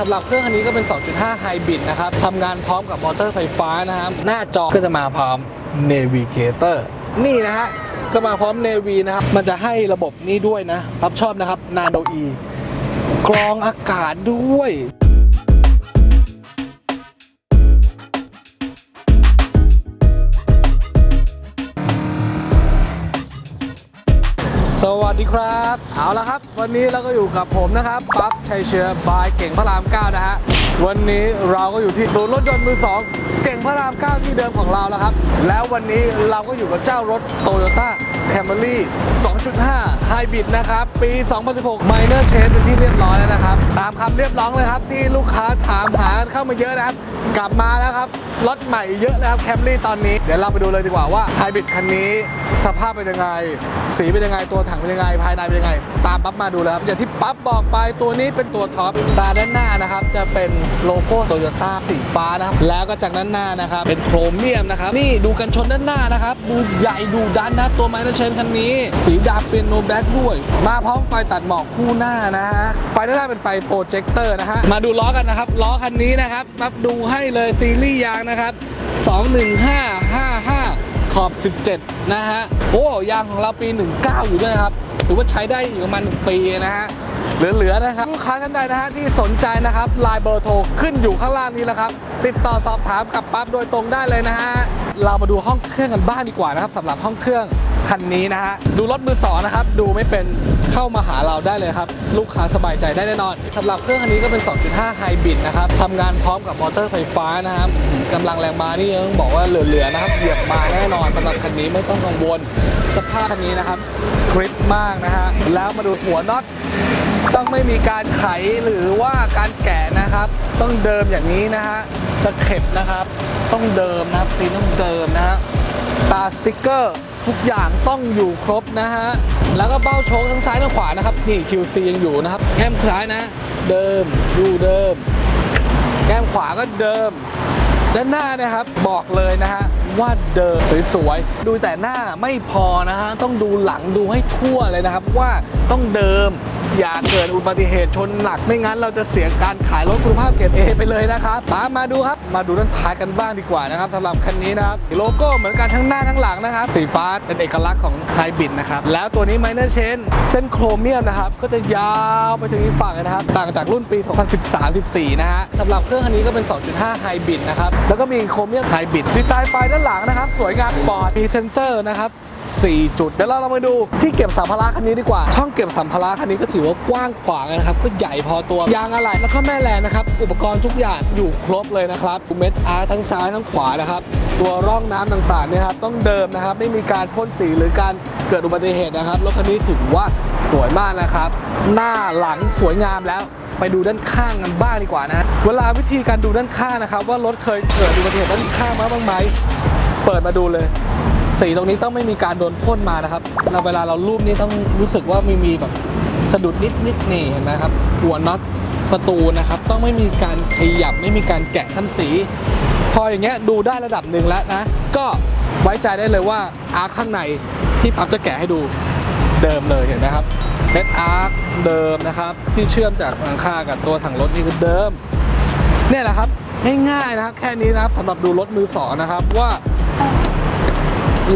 สำหรับเครื่องคันนี้ก็เป็น 2.5 ไฮบริดนะครับทำงานพร้อมกับมอเตอร์ไฟฟ้านะครับหน้าจอก็จะมาพร้อม Navigator นี่นะฮะก็มาพร้อม n a v ีนะครับ มันจะให้ระบบนี้ด้วยนะรับชอบนะครับ Nano E กรองอากาศด้วย วัสดีครับ เอาละครับ วันนี้เราก็อยู่กับผมนะครับปั๊บชัยเชื้อบายเก่งพระราม9นะฮะวันนี้เราก็อยู่ที่ศูนย์รถยนต์มือสองเก่งพระราม9ที่เดิมของเราแล้วครับ แล้ววันนี้เราก็อยู่กับเจ้ารถโตโยต้า Camry 2.5 Hybrid นะครับ ปี 2016 Minor Change เป็นที่เรียบร้อยแล้วนะครับ ตามคำเรียบร้องเลยครับ ที่ลูกค้าถามหาเข้ามาเยอะนะครับ กลับมาแล้วครับ รถใหม่เยอะแล้วครับแคมรี่ตอนนี้ เดี๋ยวเราไปดูเลยดีกว่าว่าไฮบริดคันนี้ สภาพเป็นยังไง สีเป็นยังไง ตัวถังเป็นยังไง ภายในเป็นยังไง ตามปั๊บมาดูเลยครับ อย่างที่ ปั๊บบอกไปตัวนี้เป็นตัวท็อปตาด้านหน้านะครับจะเป็นโลโก้โตโยต้าสีฟ้านะครับแล้วก็จากด้านหน้านะครับเป็นโครเมียมนะครับนี่ดูกันชนด้านหน้านะครับดูใหญ่ดูดันนะตัวไมค์เชนคันนี้ สีดำเป็นโนแบ็กด้วย มาพร้อมไฟตัดหมอกคู่หน้านะฮะไฟด้านหน้าเป็นไฟโปรเจคเตอร์นะฮะมาดูล้อกันนะครับล้อคันนี้นะครับมาดูให้เลยซีรีส์ยางนะครับ21555 ขอบ 17 นะฮะ โอ้ยางของเราปี 19 อยู่ด้วยนะครับ ถือว่าใช้ได้อยู่ประมาณปีนะฮะ เหลือๆนะครับลูกค้าท่านใดนะฮะที่สนใจนะครับไลน์เบอร์โทรขึ้นอยู่ข้างล่างนี้แล้วครับ ติดต่อสอบถามกับปั๊บโดยตรงได้เลยนะฮะเรามาดูห้องเครื่องกันบ้างดีกว่านะครับสำหรับห้องเครื่องคันนี้นะฮะดูรถมือสองนะครับดูไม่เป็นเข้ามาหาเราได้เลยครับ ลูกค้าสบายใจได้แน่นอนสำหรับเครื่องคันนี้ก็เป็น 2.5 ไฮบริดนะครับทำงานพร้อมกับมอเตอร์ไฟฟ้านะครับกำลังแรงม้านี่ต้องบอกว่าเหลือๆนะครับเหยียบมาแน่นอนสำหรับคันนี้ไม่ต้องกังวล สภาพคันนี้นะครับกริปมากนะฮะแล้วมาดูหัวน็อต ต้องไม่มีการไขหรือว่าการแกะนะครับ ต้องเดิมอย่างนี้นะฮะตะเข็บนะครับ ต้องเดิมนะครับซีนต้องเดิมนะฮะตาสติกเกอร์ทุกอย่างต้องอยู่ครบนะฮะแล้วก็เบ้าโชคทั้งซ้ายทั้งขวานะครับนี่ QC ยังอยู่นะครับแก้มซ้ายนะ เดิมดูเดิม แก้มขวาก็เดิม ด้านหน้านะครับบอกเลยนะฮะว่าเดิมสวยๆ ดูแต่หน้าไม่พอนะฮะ ต้องดูหลังดูให้ทั่วเลยนะครับว่าต้องเดิม อย่าเกิดอุบัติเหตุชนหนักไม่งั้นเราจะเสียการขายรถคุณภาพเกรดเอไปเลยนะครับตามมาดูครับ มาดูด้านท้ายกันบ้างดีกว่านะครับสำหรับคันนี้นะครับโลโก้เหมือนกันทั้งหน้าทั้งหลังนะครับ สีฟ้าเป็นเอกลักษณ์ของไฮบริดนะครับแล้วตัวนี้ไมเนอร์เชนเส้นโครเมียมนะครับก็จะยาวไปถึงอีกฝั่งนะครับต่างจากรุ่นปี 2013-14 นะฮะสำหรับเครื่องคันนี้ก็เป็น 2.5ไฮบริดนะครับแล้วก็มีโครเมียมไฮบริดดีไซน์ไฟด้านหลังนะครับสวยงามสปอร์ตมีเซนเซอร์นะครับ 4 จุด เดี๋ยวเราลองมาดูที่เก็บสัมภาระคันนี้ดีกว่า ช่องเก็บสัมภาระคันนี้ก็ถือว่ากว้างขวางนะครับ ก็ใหญ่พอตัวยางอะไรแล้วก็แม่แรงนะครับ อุปกรณ์ทุกอย่างอยู่ครบเลยนะครับเม็ดอาร์ทั้งซ้ายทั้งขวานะครับตัวร่องน้ำต่างๆเนี่ยครับต้องเดิมนะครับไม่มีการพ่นสีหรือการเกิดอุบัติเหตุนะครับรถคันนี้ถือว่าสวยมากนะครับ หน้าหลังสวยงามแล้วไปดูด้านข้างกันบ้างดีกว่านะ เวลาวิธีการดูด้านข้างนะครับ ว่ารถเคยเกิดอุบัติเหตุด้านข้างมาบ้างไหม เปิดมาดูเลย สีตรงนี้ต้องไม่มีการโดนพ่นมานะครับเราเวลาเรารูปนี้ต้องรู้สึกว่ามีมีแบบสะดุดนิดนิดนี่เห็นไหมครับหัวน็อตประตูนะครับ ต้องไม่มีการขยับไม่มีการแกะทำสี พออย่างเงี้ยดูได้ระดับหนึ่งแล้วนะ ก็ไว้ใจได้เลยว่าอาร์คข้างในที่ปั๊บจะแกะให้ดูเดิมเลยเห็นไหมครับเม็ดอาร์คเดิมนะครับ ที่เชื่อมจากหลังคากับตัวถังรถนี่คือเดิมเนี่ยแหละครับง่ายๆนะครับแค่นี้นะครับสำหรับดูรถมือสองนะครับว่า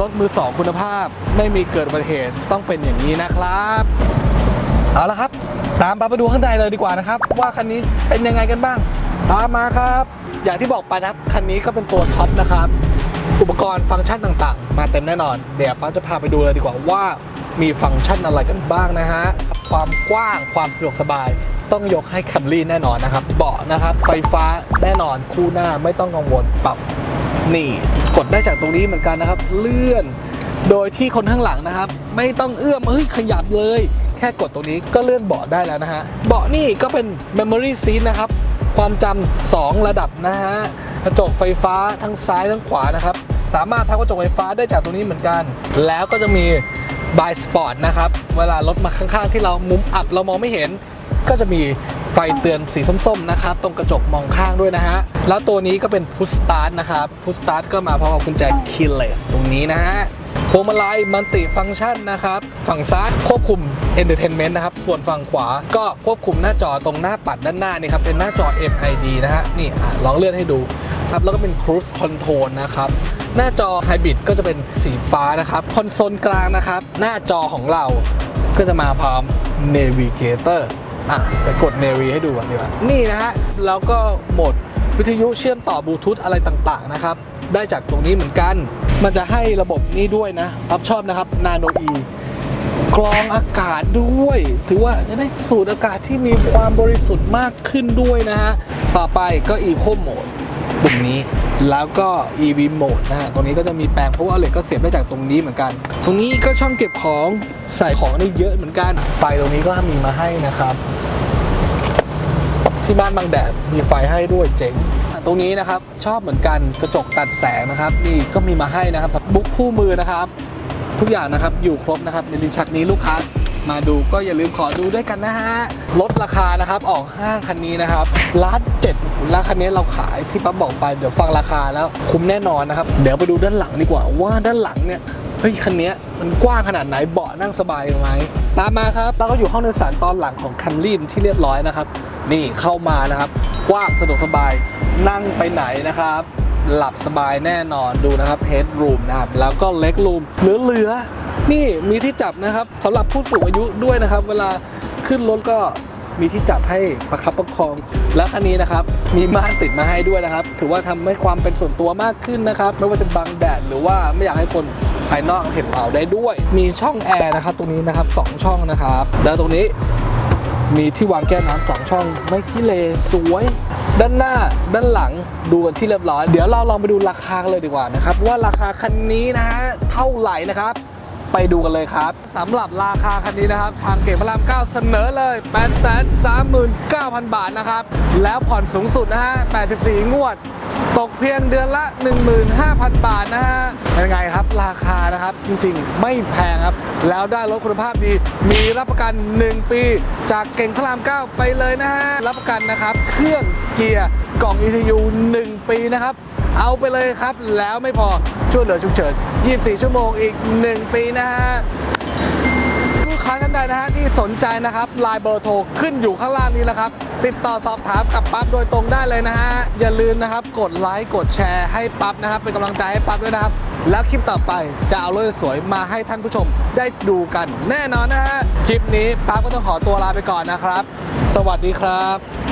รถมือสองคุณภาพ ไม่มีเกิดอุบัติเหตุต้องเป็นอย่างนี้นะครับ เอาละครับ ตามปไปดูข้างในเลยดีกว่านะครับ ว่าคันนี้เป็นยังไงกันบ้าง ตามมาครับ อย่างที่บอกไปนะครับคันนี้ก็เป็นตัวท็อปนะครับ อุปกรณ์ฟังก์ชันต่างๆ มาเต็มแน่นอน เดี๋ยวป้าจะพาไปดูเลยดีกว่าว่ามีฟังก์ชันอะไรกันบ้างนะฮะ ความกว้างความสะดวกสบาย ต้องยกให้แคมรี่แน่นอนนะครับ เบาะนะครับ ไฟฟ้าแน่นอนคู่หน้าไม่ต้องกังวลปรับ นี่กดได้จากตรงนี้เหมือนกันนะครับ เลื่อน โดยที่คนข้างหลังนะครับ ไม่ต้องเอื้อมเฮ้ยขยับเลย แค่กดตรงนี้ก็เลื่อนเบาะได้แล้วนะฮะเบาะนี่ก็เป็น Memory Seat นะครับ ความจำ2ระดับนะฮะกระจกไฟฟ้าทั้งซ้ายทั้งขวานะครับ สามารถพับกระจกไฟฟ้าได้จากตรงนี้เหมือนกัน แล้วก็จะมี By Spot นะครับ เวลารถมาข้างๆ ที่เรามุมอับเรามองไม่เห็น ก็จะมี ไฟเตือนสีส้มๆนะครับตรงกระจกมองข้างด้วยนะฮะแล้วตัวนี้ก็เป็น Push Start นะครับ Push Start ก็มาพร้อมกับกุญแจ Keyless ตรงนี้นะฮะพวงมาลัยมันติฟังก์ชันนะครับ ฝั่งซ้ายควบคุม Entertainment นะครับ ส่วนฝั่งขวาก็ควบคุมหน้าจอตรงหน้าปัดด้านหน้านี่ครับ เป็นหน้าจอ MID นะฮะ นี่อะลองเลื่อนให้ดูครับ แล้วก็เป็น Cruise Control นะครับ หน้าจอ Hybrid ก็จะเป็นสีฟ้านะครับ คอนโซลกลางนะครับ หน้าจอของเราก็จะมาพร้อม Navigator อะไปกด Navi ให้ดูก่อนดีกว่านี่นะฮะ แล้วก็โหมดวิทยุเชื่อมต่อบลูทูธอะไรต่างๆนะครับ ได้จากตรงนี้เหมือนกัน มันจะให้ระบบนี้ด้วยนะรับชอบนะครับ Nano E กรองอากาศด้วย ถือว่าจะได้สูดอากาศที่มีความบริสุทธิ์มากขึ้นด้วยนะฮะ ต่อไปก็ Eco Mode ปุ่มนี้ แล้วก็ EV Mode นะฮะตรงนี้ก็จะมีแปลงเพราะว่าเหล็กก็เสียบได้จากตรงนี้เหมือนกัน ตรงนี้ก็ช่องเก็บของใส่ของได้เยอะเหมือนกันไฟตรงนี้ก็มีมาให้นะครับที่บ้านบางแดดมีไฟให้ด้วยเจ๋ง ตรงนี้นะครับชอบเหมือนกันกระจกตัดแสงนะครับ นี่ก็มีมาให้นะครับบุ๊กคู่มือนะครับ ทุกอย่างนะครับอยู่ครบนะครับในลิ้นชักนี้ลูกค้า มาดูก็อย่าลืมขอดูด้วยกันนะฮะลดราคานะครับออกห้างคันนี้นะครับล้านเจ็ดแล้วคันนี้เราขายที่ปั๊บบอกไปเดี๋ยวฟังราคาแล้วคุ้มแน่นอนนะครับ เดี๋ยวไปดูด้านหลังดีกว่าว่าด้านหลังเนี่ยเฮ้ยคันนี้มันกว้างขนาดไหนเบาะนั่งสบายไหมตามมาครับเราก็อยู่ห้องโดยสารตอนหลังของคันรีนที่เรียบร้อยนะครับ นี่เข้ามานะครับ กว้างสะดวกสบายนั่งไปไหนนะครับ หลับสบายแน่นอนดูนะครับ head room นะครับแล้วก็ leg room เหลือ นี่มีที่จับนะครับสำหรับผู้สูงอายุด้วยนะครับ เวลาขึ้นรถก็มีที่จับให้ประคับประคอง แล้วคันนี้นะครับ มีม่านติดมาให้ด้วยนะครับ ถือว่าทำให้ความเป็นส่วนตัวมากขึ้นนะครับ ไม่ว่าจะบังแดดหรือว่าไม่อยากให้คนภายนอกเห็นเผาได้ด้วย มีช่องแอร์นะครับตรงนี้นะครับสองช่องนะครับ แล้วตรงนี้มีที่วางแก้วน้ำสองช่อง ไม่ขี้เลสวย ด้านหน้าด้านหลังดูกันที่เรียบร้อย เดี๋ยวเราลองไปดูราคาเลยดีกว่านะครับ ว่าราคาคันนี้นะฮะเท่าไหร่นะครับ ไปดูกันเลยครับสำหรับราคาคันนี้นะครับ ทางเก่งพระราม 9 เสนอเลย 839,000 บาทนะครับ แล้วผ่อนสูงสุดนะฮะ 84 งวด ตกเพียงเดือนละ 15,000 บาทนะฮะยังไงครับ ราคานะครับ จริงๆ ไม่แพงครับ แล้วได้รถคุณภาพดี มีรับประกัน 1 ปี จากเก่งพระราม 9 ไปเลยนะฮะ รับประกันนะครับ เครื่องเกียร์กล่อง ECU 1 ปีนะครับ เอาไปเลยครับ แล้วไม่พอช่วยเหลือฉุกเฉิน 24 ชั่วโมงอีก 1 ปีนะฮะลูกค้าท่านใดนะฮะที่สนใจนะครับไลน์เบอร์โทรขึ้นอยู่ข้างล่างนี้แล้วครับ ติดต่อสอบถามกับปั๊บโดยตรงได้เลยนะฮะ อย่าลืมนะครับ กดไลค์กดแชร์ให้ปั๊บนะครับ เป็นกำลังใจให้ปั๊บด้วยนะครับ แล้วคลิปต่อไปจะเอารถสวยมาให้ท่านผู้ชมได้ดูกัน แน่นอนนะฮะคลิปนี้ปั๊บก็ต้องขอตัวลาไปก่อนนะครับ สวัสดีครับ